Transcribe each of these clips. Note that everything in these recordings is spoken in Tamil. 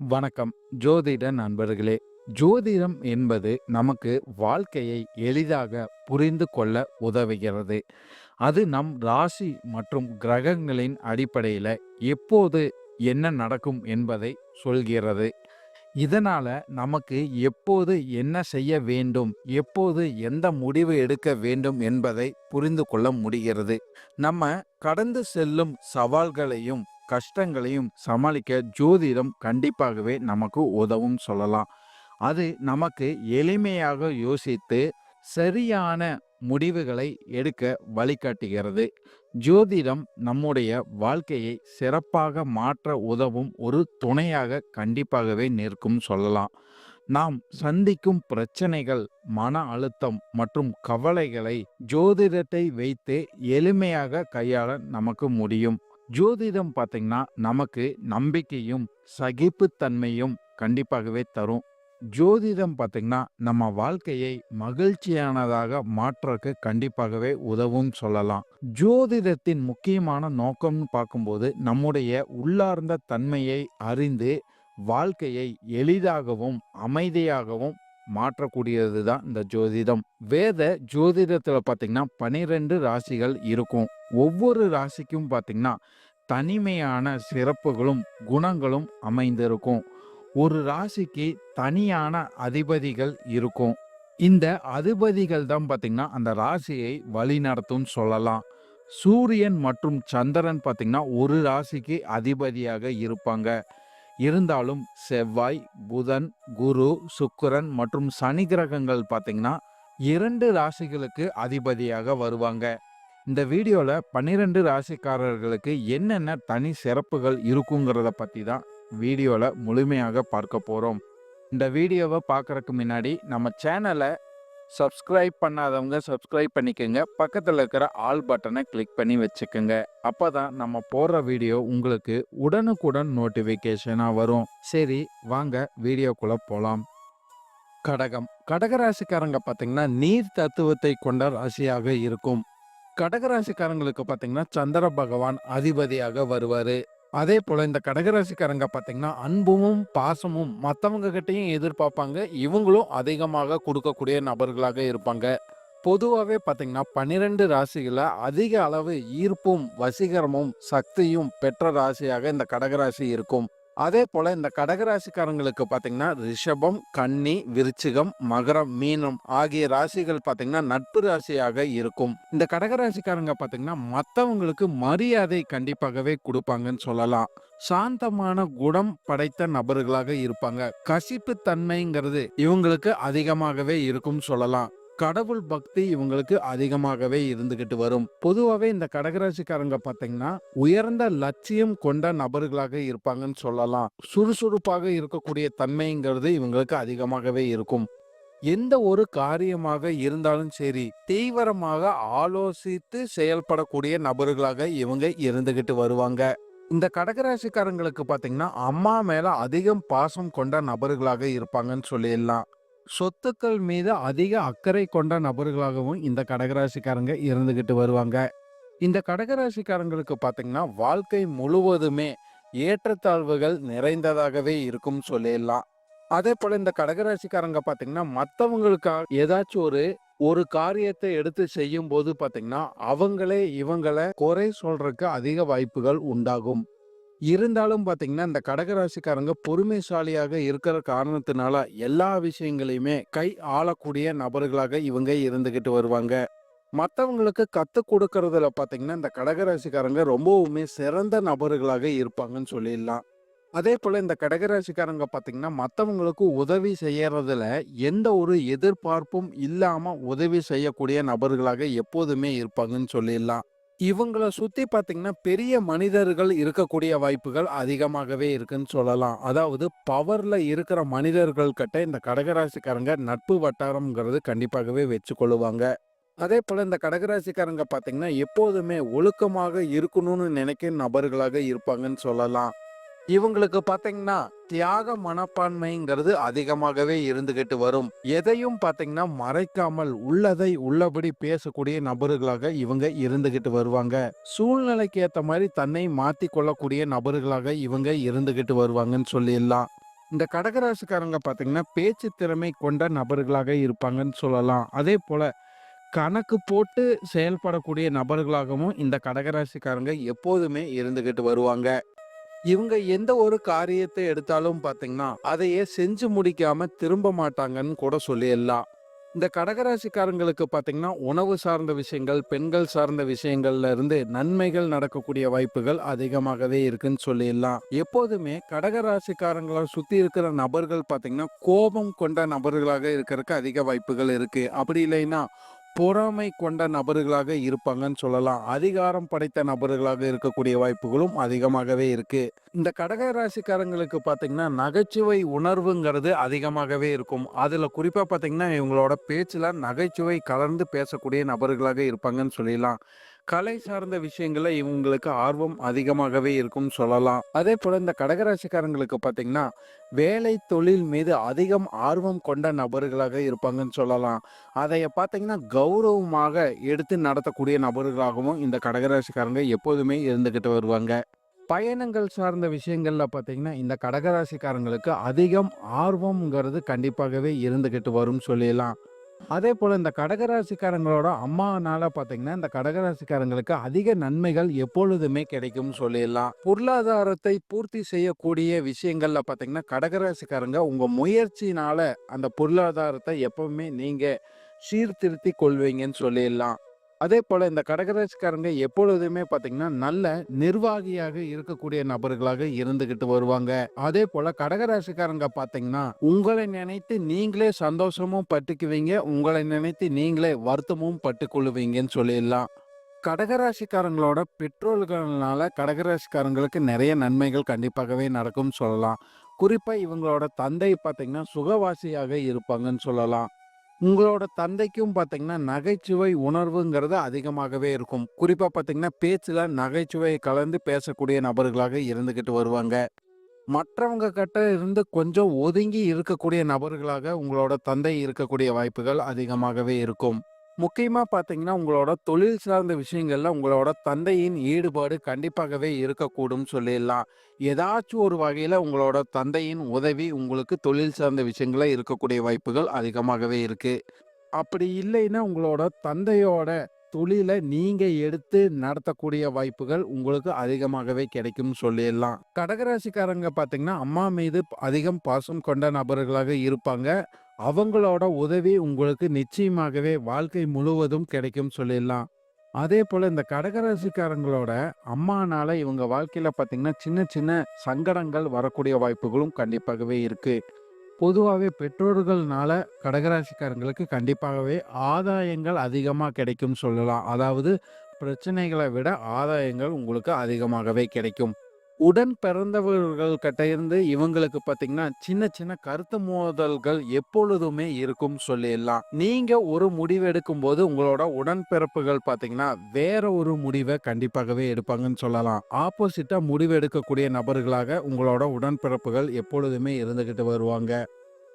வணக்கம். ஜோதிட நண்பர்களே ஜோதிடம் என்பது நமக்கு வாழ்க்கையை எளிதாக புரிந்து கொள்ள உதவுகிறது. அது நம் ராசி மற்றும் கிரகங்களின் அடிப்படையில் எப்போது என்ன நடக்கும் என்பதை சொல்கிறது. இதனால நமக்கு எப்போது என்ன செய்ய வேண்டும் எப்போது எந்த முடிவு எடுக்க வேண்டும் என்பதை புரிந்து கொள்ள முடிகிறது. நம்ம கடந்து செல்லும் சவால்களையும் கஷ்டங்களையும் சமாளிக்க ஜோதிடம் கண்டிப்பாகவே நமக்கு உதவும் சொல்லலாம். அது நமக்கு எளிமையாக யோசித்து சரியான முடிவுகளை எடுக்க வழிகாட்டுகிறது. ஜோதிடம் நம்முடைய வாழ்க்கையை சிறப்பாக மாற்ற உதவும் ஒரு துணையாக கண்டிப்பாகவே நிற்கும் சொல்லலாம். நாம் சந்திக்கும் பிரச்சனைகள் மன அழுத்தம் மற்றும் கவலைகளை ஜோதிடத்தை வைத்து எளிமையாக கையாள நமக்கு முடியும். ஜோதிடம் பார்த்தீங்கன்னா நமக்கு நம்பிக்கையும் சகிப்புத்தன்மையும் கண்டிப்பாகவே தரும். ஜோதிடம் பார்த்தீங்கன்னா நம்ம வாழ்க்கையை மகிழ்ச்சியானதாக மாற்றக்கு கண்டிப்பாகவே உதவும் சொல்லலாம். ஜோதிடத்தின் முக்கியமான நோக்கம்னு பார்க்கும்போது நம்முடைய உள்ளார்ந்த தன்மையை அறிந்து வாழ்க்கையை எளிதாகவும் அமைதியாகவும் மாற்றக்கூடியது தான் இந்த ஜோதிடம். வேத ஜோதிடத்தில் பார்த்தீங்கன்னா பனிரெண்டு ராசிகள் இருக்கும். ஒவ்வொரு ராசிக்கும் பார்த்தீங்கன்னா தனிமையான சிறப்புகளும் குணங்களும் அமைந்திருக்கும். ஒரு ராசிக்கு தனியான அதிபதிகள் இருக்கும். இந்த அதிபதிகள் தான் பார்த்தீங்கன்னா அந்த ராசியை வழிநடத்தும் சொல்லலாம். சூரியன் மற்றும் சந்திரன் பார்த்தீங்கன்னா ஒரு ராசிக்கு அதிபதியாக இருப்பாங்க. இருந்தாலும் செவ்வாய் புதன் குரு சுக்கிரன் மற்றும் சனி கிரகங்கள் பார்த்தீங்கன்னா இரண்டு ராசிகளுக்கு அதிபதியாக வருவாங்க. இந்த வீடியோவில் பன்னிரெண்டு ராசிக்காரர்களுக்கு என்னென்ன தனி சிறப்புகள் இருக்குங்கிறத பற்றி தான் வீடியோவில் முழுமையாக பார்க்க போகிறோம் இந்த வீடியோவை பார்க்குறக்கு முன்னாடி நம்ம சேனலை சப்ஸ்கிரைப் பண்ணாதவங்க சப்ஸ்கிரைப் பண்ணிக்கோங்க. பக்கத்தில் இருக்கிற ஆல் பட்டனை கிளிக் பண்ணி வச்சுக்கோங்க. அப்போ தான் நம்ம போடுற வீடியோ உங்களுக்கு உடனுக்குடன் நோட்டிஃபிகேஷனாக வரும். சரி வாங்க வீடியோக்குள்ளே போகலாம் கடகம். கடகராசிக்காரங்க பார்த்தீங்கன்னா நீர் தத்துவத்தை கொண்ட ராசியாக இருக்கும். கடகராசிக்காரங்களுக்கு பார்த்தீங்கன்னா சந்திர பகவான் அதிபதியாக வருவார். அதே போல் இந்த கடகராசிக்காரங்க பார்த்தீங்கன்னா அன்பும் பாசமும் மற்றவங்க கிட்டையும் எதிர்பார்ப்பாங்க. இவங்களும் அதிகமாக கொடுக்கக்கூடிய நபர்களாக இருப்பாங்க. பொதுவாகவே பார்த்தீங்கன்னா பன்னிரெண்டு ராசிகளில் அதிக அளவு ஈர்ப்பும் வசீகரமும் சக்தியும் பெற்ற ராசியாக இந்த கடகராசி இருக்கும். அதே போல இந்த கடகராசிக்காரங்களுக்கு பார்த்தீங்கன்னா ரிஷபம் கன்னி விருச்சிகம் மகரம் மீனம் ஆகிய ராசிகள் பார்த்தீங்கன்னா நட்பு ராசியாக இருக்கும். இந்த கடகராசிக்காரங்க பார்த்தீங்கன்னா மற்றவங்களுக்கு மரியாதை கண்டிப்பாகவே கொடுப்பாங்கன்னு சொல்லலாம். சாந்தமான குணம் படைத்த நபர்களாக இருப்பாங்க. கசிப்பு தன்மைங்கிறது இவங்களுக்கு அதிகமாகவே இருக்கும் சொல்லலாம். கடவுள் பக்தி இவங்களுக்கு அதிகமாகவே இருந்துகிட்டு வரும். பொதுவாகவே இந்த கடகராசிக்காரங்க பார்த்தீங்கன்னா உயர்ந்த லட்சியம் கொண்ட நபர்களாக இருப்பாங்கன்னு சொல்லலாம். சுறுசுறுப்பாக இருக்கக்கூடிய தன்மைங்கிறது இவங்களுக்கு அதிகமாகவே இருக்கும். எந்த ஒரு காரியமாக இருந்தாலும் சரி தீவிரமாக ஆலோசித்து செயல்படக்கூடிய நபர்களாக இவங்க இருந்துகிட்டு வருவாங்க. இந்த கடகராசிக்காரங்களுக்கு பார்த்தீங்கன்னா அம்மா மேல அதிகம் பாசம் கொண்ட நபர்களாக இருப்பாங்கன்னு சொல்லிடலாம். சொத்துக்கள் மீது அதிக அக்கறை கொண்ட நபர்களாகவும் இந்த கடகராசிக்காரங்க இருந்துகிட்டு வருவாங்க. இந்த கடகராசிக்காரங்களுக்கு பார்த்தீங்கன்னா வாழ்க்கை முழுவதுமே ஏற்றத்தாழ்வுகள் நிறைந்ததாகவே இருக்கும் சொல்லிடலாம். அதே போல இந்த கடகராசிக்காரங்க பார்த்தீங்கன்னா மற்றவங்களுக்காக ஏதாச்சும் ஒரு ஒரு காரியத்தை எடுத்து செய்யும் போது பார்த்தீங்கன்னா அவங்களே இவங்களை குறை சொல்றதுக்கு அதிக வாய்ப்புகள் உண்டாகும். இருந்தாலும் பார்த்தீங்கன்னா இந்த கடகராசிக்காரங்க பொறுமைசாலியாக இருக்கிற காரணத்தினால எல்லா விஷயங்களையுமே கை ஆளக்கூடிய நபர்களாக இவங்க இருந்துகிட்டு வருவாங்க. மற்றவங்களுக்கு கற்றுக் கொடுக்கறதுல பார்த்தீங்கன்னா இந்த கடகராசிக்காரங்க ரொம்பவுமே சிறந்த நபர்களாக இருப்பாங்கன்னு சொல்லிடலாம். அதே போல் இந்த கடகராசிக்காரங்க பார்த்தீங்கன்னா மற்றவங்களுக்கு உதவி செய்யறதுல எந்த ஒரு எதிர்பார்ப்பும் இல்லாமல் உதவி செய்யக்கூடிய நபர்களாக எப்போதுமே இருப்பாங்கன்னு சொல்லிடலாம். இவங்களை சுத்தி பார்த்தீங்கன்னா பெரிய மனிதர்கள் இருக்கக்கூடிய வாய்ப்புகள் அதிகமாகவே இருக்குன்னு சொல்லலாம். அதாவது பவர்ல இருக்கிற மனிதர்கள் கிட்ட இந்த கடகராசிக்காரங்க நட்பு வட்டாரம்ங்கிறது கண்டிப்பாகவே வச்சு கொள்ளுவாங்க அதே போல இந்த கடகராசிக்காரங்க பார்த்தீங்கன்னா எப்போதுமே ஒழுக்கமாக இருக்கணும்னு நினைக்கிற நபர்களாக இருப்பாங்கன்னு சொல்லலாம். இவங்களுக்கு பாத்தீங்கன்னா தியாக மனப்பான்மைங்கிறது அதிகமாகவே இருந்துகிட்டு வரும். எதையும் பாத்தீங்கன்னா மறைக்காமல் உள்ளதை உள்ளபடி பேசக்கூடிய நபர்களாக இவங்க இருந்துகிட்டு வருவாங்க. சூழ்நிலைக்கு ஏத்த மாதிரி தன்னை மாத்தி கொள்ளக்கூடிய நபர்களாக இவங்க இருந்துகிட்டு வருவாங்கன்னு சொல்லிடலாம். இந்த கடகராசிக்காரங்க பார்த்தீங்கன்னா பேச்சு திறமை கொண்ட நபர்களாக இருப்பாங்கன்னு சொல்லலாம். அதே போல கணக்கு போட்டு செயல்படக்கூடிய நபர்களாகவும் இந்த கடகராசிக்காரங்க எப்போதுமே இருந்துகிட்டு வருவாங்க. இவங்க எந்த ஒரு காரியத்தை எடுத்தாலும் பார்த்தீங்கன்னா அதையே செஞ்சு முடிக்காம திரும்ப மாட்டாங்கன்னு கூட சொல்லிடலாம். இந்த கடகராசிக்காரங்களுக்கு பார்த்தீங்கன்னா உணவு சார்ந்த விஷயங்கள் பெண்கள் சார்ந்த விஷயங்கள்ல இருந்து நன்மைகள் நடக்கக்கூடிய வாய்ப்புகள் அதிகமாகவே இருக்குன்னு சொல்லிடலாம். எப்போதுமே கடகராசிக்காரங்களை சுத்தி இருக்கிற நபர்கள் பார்த்தீங்கன்னா கோபம் கொண்ட நபர்களாக இருக்கிறதுக்கு அதிக வாய்ப்புகள் இருக்கு. அப்படி இல்லைன்னா பொறாமை கொண்ட நபர்களாக இருப்பாங்கன்னு சொல்லலாம். அதிகாரம் படைத்த நபர்களாக இருக்கக்கூடிய வாய்ப்புகளும் அதிகமாகவே இருக்கு. இந்த கடக ராசிக்காரங்களுக்கு பார்த்தீங்கன்னா நகைச்சுவை உணர்வுங்கிறது அதிகமாகவே இருக்கும். அதில் குறிப்பாக பார்த்தீங்கன்னா இவங்களோட பேச்சில் நகைச்சுவை கலந்து பேசக்கூடிய நபர்களாக இருப்பாங்கன்னு சொல்லிடலாம். கலை சார்ந்த விஷயங்கள்ல இவங்களுக்கு ஆர்வம் அதிகமாகவே இருக்கும்னு சொல்லலாம். அதே போல இந்த கடகராசிக்காரங்களுக்கு பார்த்தீங்கன்னா வேலை தொழில் மீது அதிகம் ஆர்வம் கொண்ட நபர்களாக இருப்பாங்கன்னு சொல்லலாம். அதை பார்த்தீங்கன்னா கௌரவமாக எடுத்து நடத்தக்கூடிய நபர்களாகவும் இந்த கடகராசிக்காரங்க எப்போதுமே இருந்துக்கிட்டு வருவாங்க. பயணங்கள் சார்ந்த விஷயங்கள்ல பார்த்தீங்கன்னா இந்த கடகராசிக்காரங்களுக்கு அதிகம் ஆர்வம்ங்கிறது கண்டிப்பாகவே இருந்துக்கிட்டு வரும் சொல்லிடலாம். அதே போல் இந்த கடகராசிக்காரங்களோட அம்மானால பார்த்தீங்கன்னா இந்த கடகராசிக்காரங்களுக்கு அதிக நன்மைகள் எப்பொழுதுமே கிடைக்கும் சொல்லிடலாம். பொருளாதாரத்தை பூர்த்தி செய்யக்கூடிய விஷயங்கள்ல பார்த்தீங்கன்னா கடகராசிக்காரங்க உங்கள் முயற்சினால அந்த பொருளாதாரத்தை எப்பவுமே நீங்கள் சீர்திருத்தி கொள்வீங்கன்னு சொல்லிடலாம். அதே போல இந்த கடகராசிக்காரங்க எப்பொழுதுமே பார்த்தீங்கன்னா நல்ல நிர்வாகியாக இருக்கக்கூடிய நபர்களாக இருந்துகிட்டு வருவாங்க. அதே போல கடகராசிக்காரங்க பார்த்தீங்கன்னா உங்களை நினைத்து நீங்களே சந்தோஷமும் பட்டுக்குவீங்க. உங்களை நினைத்து நீங்களே வருத்தமும் பட்டுக்கொள்ளுவீங்கன்னு சொல்லிடலாம். கடகராசிக்காரங்களோட பெற்றோர்களால கடகராசிக்காரங்களுக்கு நிறைய நன்மைகள் கண்டிப்பாகவே நடக்கும் சொல்லலாம். குறிப்பா இவங்களோட தந்தை பார்த்தீங்கன்னா சுகவாசியாக இருப்பாங்கன்னு சொல்லலாம். உங்களோட தந்தைக்கும் பார்த்தீங்கன்னா நகைச்சுவை உணர்வுங்கிறது அதிகமாகவே இருக்கும். குறிப்பாக பார்த்தீங்கன்னா பேச்சில் நகைச்சுவையை கலந்து பேசக்கூடிய நபர்களாக இருந்துக்கிட்டு வருவாங்க. மற்றவங்க கிட்ட இருந்து கொஞ்சம் ஒதுங்கி இருக்கக்கூடிய நபர்களாக உங்களோட தந்தை இருக்கக்கூடிய வாய்ப்புகள் அதிகமாகவே இருக்கும். முக்கியமாக பார்த்தீங்கன்னா உங்களோட தொழில் சார்ந்த விஷயங்களில் உங்களோட தந்தையின் ஈடுபாடு கண்டிப்பாகவே இருக்கக்கூடும் சொல்லிடலாம். ஏதாச்சும் ஒரு வகையில் உங்களோட தந்தையின் உதவி உங்களுக்கு தொழில் சார்ந்த விஷயங்கள இருக்கக்கூடிய வாய்ப்புகள் அதிகமாகவே இருக்குது அப்படி இல்லைன்னா உங்களோட தந்தையோட தொழிலை நீங்கள் எடுத்து நடத்தக்கூடிய வாய்ப்புகள் உங்களுக்கு அதிகமாகவே கிடைக்கும் சொல்லிடலாம். கடகராசிக்காரங்க பார்த்தீங்கன்னா அம்மா மீது அதிகம் பாசம் கொண்ட நபர்களாக இருப்பாங்க. அவங்களோட உதவி உங்களுக்கு நிச்சயமாகவே வாழ்க்கை முழுவதும் கிடைக்கும் சொல்லிடலாம். அதே போல இந்த கடகராசிக்காரங்களோட அம்மானால இவங்க வாழ்க்கையில பார்த்திங்கன்னா சின்ன சின்ன சங்கடங்கள் வரக்கூடிய வாய்ப்புகளும் கண்டிப்பாகவே இருக்கு. பொதுவாகவே பெற்றோர்கள்னால கடகராசிக்காரங்களுக்கு கண்டிப்பாகவே ஆதாயங்கள் அதிகமாக கிடைக்கும் சொல்லலாம். அதாவது பிரச்சனைகளை விட ஆதாயங்கள் உங்களுக்கு அதிகமாகவே கிடைக்கும். உடன் பிறந்தவர்கள் இருந்து இவங்களுக்கு பார்த்தீங்கன்னா சின்ன சின்ன கருத்து மோதல்கள் எப்பொழுதுமே இருக்கும் சொல்லிடலாம். நீங்க ஒரு முடிவு எடுக்கும் போது உங்களோட உடன்பிறப்புகள் பார்த்தீங்கன்னா வேற ஒரு முடிவை கண்டிப்பாகவே எடுப்பாங்கன்னு சொல்லலாம். ஆப்போசிட்டா முடிவு எடுக்கக்கூடிய நபர்களாக உங்களோட உடன்பிறப்புகள் எப்பொழுதுமே இருந்துகிட்டு வருவாங்க.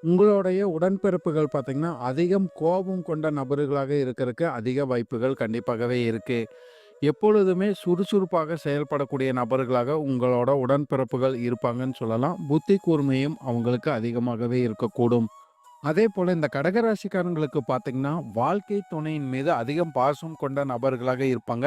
உங்களுடைய உடன்பிறப்புகள் பார்த்தீங்கன்னா அதிகம் கோபம் கொண்ட நபர்களாக இருக்கிறதுக்கு அதிக வாய்ப்புகள் கண்டிப்பாகவே இருக்குது எப்பொழுதுமே சுறுசுறுப்பாக செயல்படக்கூடிய நபர்களாக உங்களோட உடன்பிறப்புகள் இருப்பாங்கன்னு சொல்லலாம். புத்தி கூர்மையும் அவங்களுக்கு அதிகமாகவே இருக்கக்கூடும். அதே போல இந்த கடகராசிக்காரங்களுக்கு பார்த்தீங்கன்னா வாழ்க்கை துணையின் மீது அதிகம் பாசம் கொண்ட நபர்களாக இருப்பாங்க.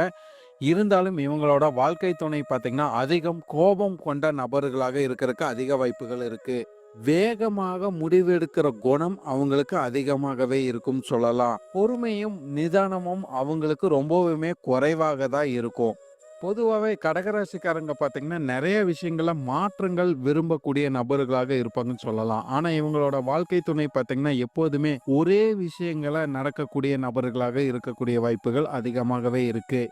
இருந்தாலும் இவங்களோட வாழ்க்கை துணை பார்த்தீங்கன்னா அதிகம் கோபம் கொண்ட நபர்களாக இருக்கிறதுக்கு அதிக வாய்ப்புகள் இருக்குது வேகமாக முடிவெடுக்கிற குணம் அவங்களுக்கு அதிகமாகவே இருக்கும் சொல்லலாம். பொறுமையும் நிதானமும் அவங்களுக்கு ரொம்பவுமே குறைவாக தான் இருக்கும். பொதுவாகவே கடகராசிக்காரங்க பார்த்தீங்கன்னா நிறைய விஷயங்கள மாற்றங்கள் விரும்பக்கூடிய நபர்களாக இருப்பாங்கன்னு சொல்லலாம். ஆனால் இவங்களோட வாழ்க்கை துணை பார்த்தீங்கன்னா எப்போதுமே ஒரே விஷயங்களை நடக்கக்கூடிய நபர்களாக இருக்கக்கூடிய வாய்ப்புகள் அதிகமாகவே இருக்குது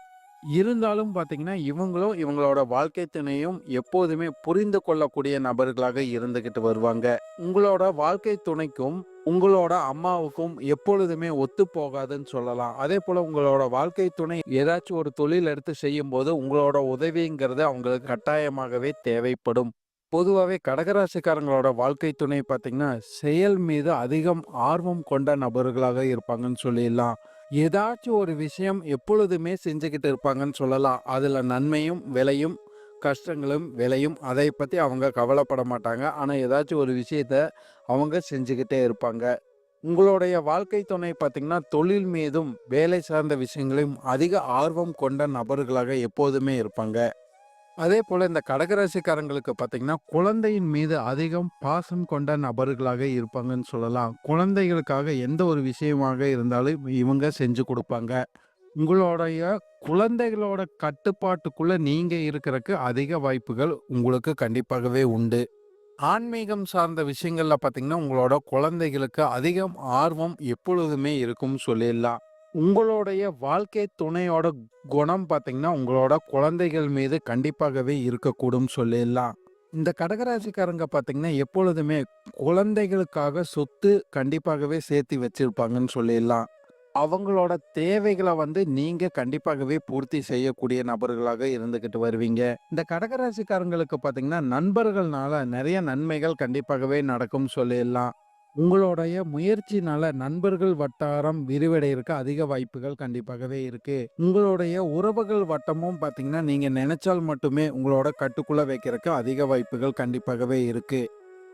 இருந்தாலும் பார்த்தீங்கன்னா இவங்களும் இவங்களோட வாழ்க்கை துணையும் எப்போதுமே புரிந்து கொள்ளக்கூடிய நபர்களாக இருந்துகிட்டு வருவாங்க. உங்களோட வாழ்க்கை துணைக்கும் உங்களோட அம்மாவுக்கும் எப்பொழுதுமே ஒத்து போகாதுன்னு சொல்லலாம். அதே போல உங்களோட வாழ்க்கை துணை ஏதாச்சும் ஒரு தொழில் எடுத்து செய்யும் போது உங்களோட உதவிங்கிறது அவங்களுக்கு கட்டாயமாகவே தேவைப்படும். பொதுவாகவே கடகராசிக்காரங்களோட வாழ்க்கை துணை பார்த்தீங்கன்னா செயல் மீது அதிகம் ஆர்வம் கொண்ட நபர்களாக இருப்பாங்கன்னு சொல்லிடலாம். ஏதாச்சும் ஒரு விஷயம் எப்பொழுதுமே செஞ்சுக்கிட்டு இருப்பாங்கன்னு சொல்லலாம். அதில் நன்மையும் விலையும் கஷ்டங்களும் விளையும் அதை பற்றி அவங்க கவலைப்பட மாட்டாங்க. ஆனால் ஏதாச்சும் ஒரு விஷயத்த அவங்க செஞ்சுக்கிட்டே இருப்பாங்க. உங்களுடைய வாழ்க்கை துணை பார்த்திங்கன்னா தொழில் மீதும் வேலை சார்ந்த விஷயங்களையும் அதிக ஆர்வம் கொண்ட நபர்களாக எப்போதுமே இருப்பாங்க. அதே போல் இந்த கடகராசிக்காரங்களுக்கு பார்த்தீங்கன்னா குழந்தையின் மீது அதிகம் பாசம் கொண்ட நபர்களாக இருப்பாங்கன்னு சொல்லலாம். குழந்தைகளுக்காக எந்த ஒரு விஷயமாக இருந்தாலும் இவங்க செஞ்சு கொடுப்பாங்க. உங்களுடைய குழந்தைகளோட கட்டுப்பாட்டுக்குள்ள நீங்க இருக்கிறக்கு அதிக வாய்ப்புகள் உங்களுக்கு கண்டிப்பாகவே உண்டு. ஆன்மீகம் சார்ந்த விஷயங்கள்ல பார்த்தீங்கன்னா உங்களோட குழந்தைகளுக்கு அதிகம் ஆர்வம் எப்பொழுதுமே இருக்கும் சொல்லிடலாம். உங்களுடைய வாழ்க்கை துணையோட குணம் பார்த்தீங்கன்னா உங்களோட குழந்தைகள் மீது கண்டிப்பாகவே இருக்கக்கூடும் சொல்லிடலாம். இந்த கடகராசிக்காரங்க பார்த்தீங்கன்னா எப்பொழுதுமே குழந்தைகளுக்காக சொத்து கண்டிப்பாகவே சேர்த்து வச்சிருப்பாங்கன்னு சொல்லிடலாம். அவங்களோட தேவைகளை வந்து நீங்க கண்டிப்பாகவே பூர்த்தி செய்யக்கூடிய நபர்களாக இருந்துகிட்டு வருவீங்க. இந்த கடகராசிக்காரங்களுக்கு பார்த்தீங்கன்னா நண்பர்கள்னால நிறைய நன்மைகள் கண்டிப்பாகவே நடக்கும் சொல்லிடலாம். உங்களுடைய முயற்சினால நண்பர்கள் வட்டாரம் விரிவடைகிறதுக்கு அதிக வாய்ப்புகள் கண்டிப்பாகவே இருக்கு. உங்களுடைய உறவுகள் வட்டமும் பார்த்தீங்கன்னா நீங்க நினைச்சால் மட்டுமே உங்களோட கட்டுக்குள்ள வைக்கிறதுக்கு அதிக வாய்ப்புகள் கண்டிப்பாகவே இருக்கு.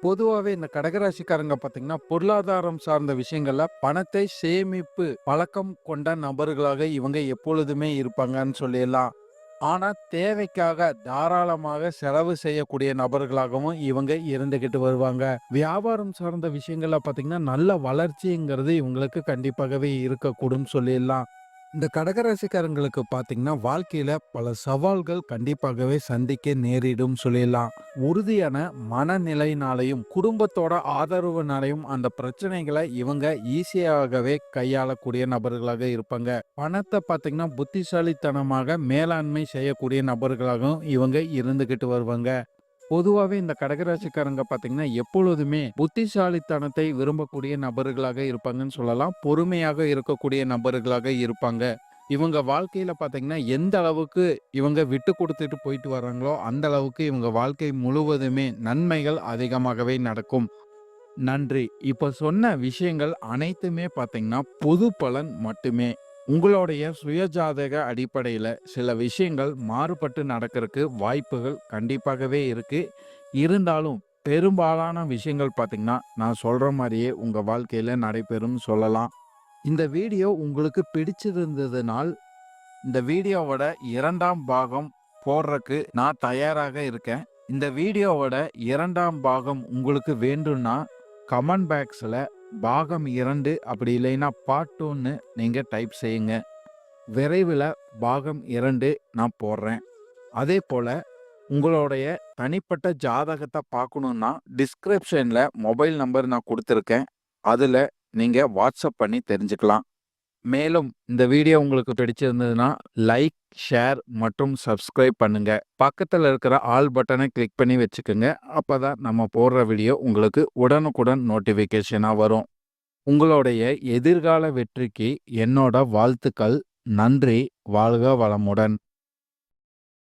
பொதுவாகவே இந்த கடகராசிக்காரங்க பார்த்தீங்கன்னா பொருளாதாரம் சார்ந்த விஷயங்கள்ல பணத்தை சேமிப்பு பழக்கம் கொண்ட நபர்களாக இவங்க எப்பொழுதுமே இருப்பாங்கன்னு சொல்லிடலாம். ஆனா தேவைக்காக தாராளமாக செலவு செய்யக்கூடிய நபர்களாகவும் இவங்க இருந்துகிட்டு வருவாங்க. வியாபாரம் சார்ந்த விஷயங்கள்ல பார்த்தீங்கன்னா நல்ல வளர்ச்சிங்கிறது இவங்களுக்கு கண்டிப்பாகவே இருக்கக்கூடும் சொல்லிடலாம். இந்த கடகராசிக்காரங்களுக்கு பார்த்தீங்கன்னா வாழ்க்கையில பல சவால்கள் கண்டிப்பாகவே சந்திக்க நேரிடும் சொல்லிடலாம். உறுதியான மனநிலையினாலையும் குடும்பத்தோட ஆதரவுனாலையும் அந்த பிரச்சனைகளை இவங்க ஈஸியாகவே கையாளக்கூடிய நபர்களாக இருப்பாங்க. பணத்தை பார்த்தீங்கன்னா புத்திசாலித்தனமாக மேலாண்மை செய்யக்கூடிய நபர்களாகவும் இவங்க இருந்துகிட்டு வருவாங்க. பொதுவாகவே இந்த கடகராசிக்காரங்க பார்த்தீங்கன்னா எப்பொழுதுமே புத்திசாலித்தனத்தை விரும்பக்கூடிய நபர்களாக இருப்பாங்கன்னு சொல்லலாம். பொறுமையாக இருக்கக்கூடிய நபர்களாக இருப்பாங்க. இவங்க வாழ்க்கையில் பார்த்தீங்கன்னா எந்த அளவுக்கு இவங்க விட்டு கொடுத்துட்டு போயிட்டு வராங்களோ அந்த அளவுக்கு இவங்க வாழ்க்கை முழுவதுமே நன்மைகள் அதிகமாகவே நடக்கும். நன்றி. இப்போ சொன்ன விஷயங்கள் அனைத்துமே பார்த்தீங்கன்னா பொது பலன் மட்டுமே. உங்களுடைய சுயஜாதக அடிப்படையில் சில விஷயங்கள் மாறுபட்டு நடக்கிறதுக்கு வாய்ப்புகள் கண்டிப்பாகவே இருக்குது இருந்தாலும் பெரும்பாலான விஷயங்கள் பார்த்தீங்கன்னா நான் சொல்கிற மாதிரியே உங்கள் வாழ்க்கையில் நடைபெறும் சொல்லலாம். இந்த வீடியோ உங்களுக்கு பிடிச்சிருந்ததுனால் இந்த வீடியோவோட இரண்டாம் பாகம் போடுறக்கு நான் தயாராக இருக்கேன். இந்த வீடியோவோட இரண்டாம் பாகம் உங்களுக்கு வேண்டும்னா கமெண்ட் பாக்ஸில் பாகம் இரண்டு அப்படி இல்லைன்னா பார்ட் ஒன்று நீங்கள் டைப் செய்யுங்க. விரைவில் பாகம் இரண்டு நான் போடுறேன். அதே போல் உங்களுடைய தனிப்பட்ட ஜாதகத்தை பார்க்கணுன்னா டிஸ்கிரிப்ஷனில் மொபைல் நம்பர் நான் கொடுத்துருக்கேன். அதில் நீங்கள் வாட்ஸ்அப் பண்ணி தெரிஞ்சுக்கலாம். மேலும் இந்த வீடியோ உங்களுக்கு பிடிச்சிருந்ததுன்னா லைக் ஷேர் மற்றும் சப்ஸ்கிரைப் பண்ணுங்க. பக்கத்தில் இருக்கிற ஆல் பட்டனை கிளிக் பண்ணி வச்சுக்கோங்க. அப்போ தான் நம்ம போடுற வீடியோ உங்களுக்கு உடனுக்குடன் நோட்டிஃபிகேஷனாக வரும். உங்களுடைய எதிர்கால வெற்றிக்கு என்னோட வாழ்த்துக்கள். நன்றி. வாழ்க வளமுடன்.